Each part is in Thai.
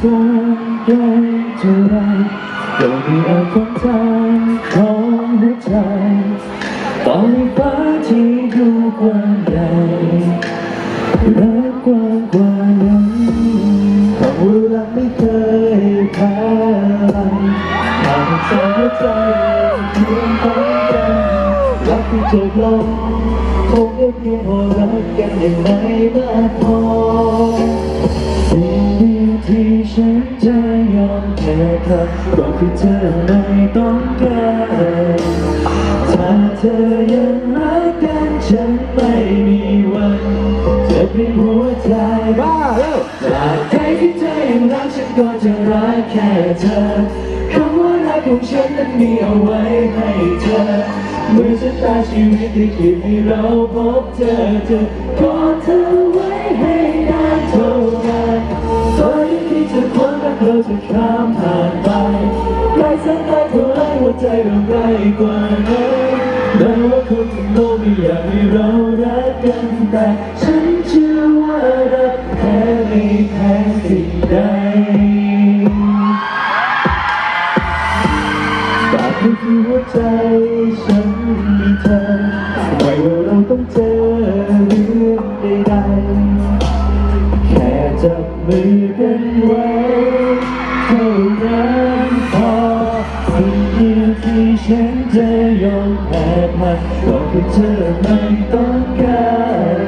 ทองไกลเท่าไรก็คืออาคนทางของหัวใจต่อให้ฟ้าที่ดูกว่าใหญ่รักกว้างกว่านั้นความรู้รักไม่เคยแพ้หากใจหัวใจเพียงพอกันรักที่จบลงคงเพียงพอรักกันอย่างไรมากพอ แค่ทำก็คือเธอไม่ต้องการถ้าเธอยังรักกันฉันไม่มีวันจะเปลี่ยนหัวใจบ้าแล้วจากใจที่เธอยังรักฉันก็จะรักแค่เธอคำว่ารักของฉันนั้นมีเอาไว้ให้เธอเมื่อชะตาชีวิตที่คิดให้เราพบเจอเธอกอเธอ เราจะข้ามผ่านไปใกล้แสนไกล้เท่าไรหัวใจเราใกล้กว่านั้นแม้ว่าคนทั้งโลกไม่อยากให้เรารักกันแต่ฉันเชื่อว่ารักแท้ไม่แพ้สิ่งใดจากที่คือหัวใจฉันมีเธอไม่ว่าเราต้องเจอเรื่องใดๆแค่จับมือ กันไว้เท่านั้นพอเดียวที่ฉันจะยอมแพ้มันก็คือเธอไม่ต้องการ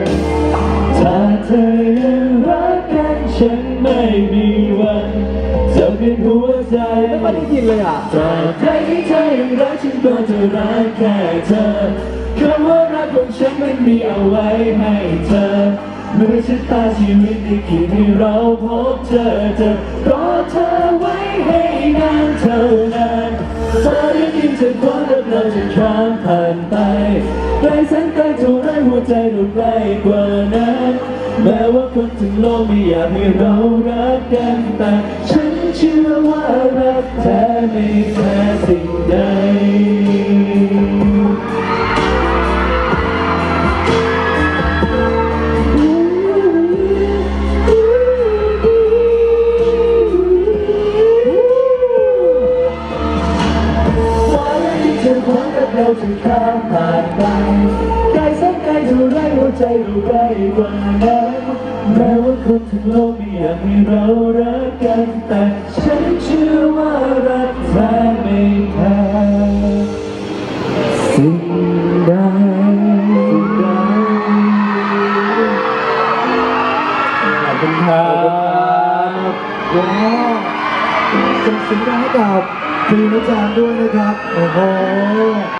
ถ้าเธอยังรักกันฉันไม่มีวันจะเปลี่ยนหัวใจไม่ได้ยินเลยอะตราบใดที่เธอยังรักฉันก็จะรักแค่เธอคำว่ารักของฉันมันมีเอาไว้ให้เธอ เมื่อชะตาชีวิตได้เขียนให้เราพบเจอเธอเธอไว้ให้นานเท่านั้นตอนนี้ยิ่งจะความรักเราจะข้ามผ่านไปไกลแสนไกลเท่าไรหัวใจเราใกลกว่านั้นแม้ว่าคนทั้งโลกไม่อยากให้เรารักกันแต่ฉันเชื่อว่ารักแท้ไม่แพ้ เราจะข้ามผ่านไปไกลสักไกลเท่าไรหัวใจเราใกล้กว่านั้นแม้ว่าคนทั้งโลกไม่อยากให้เรารักกันแต่ฉันเชื่อว่ารักแท้ไม่แพ้สิ่งใดขอบคุณครับว้าวส่งเสียงดังให้กับทีมอาจารย์ด้วยนะครับ โอ้โห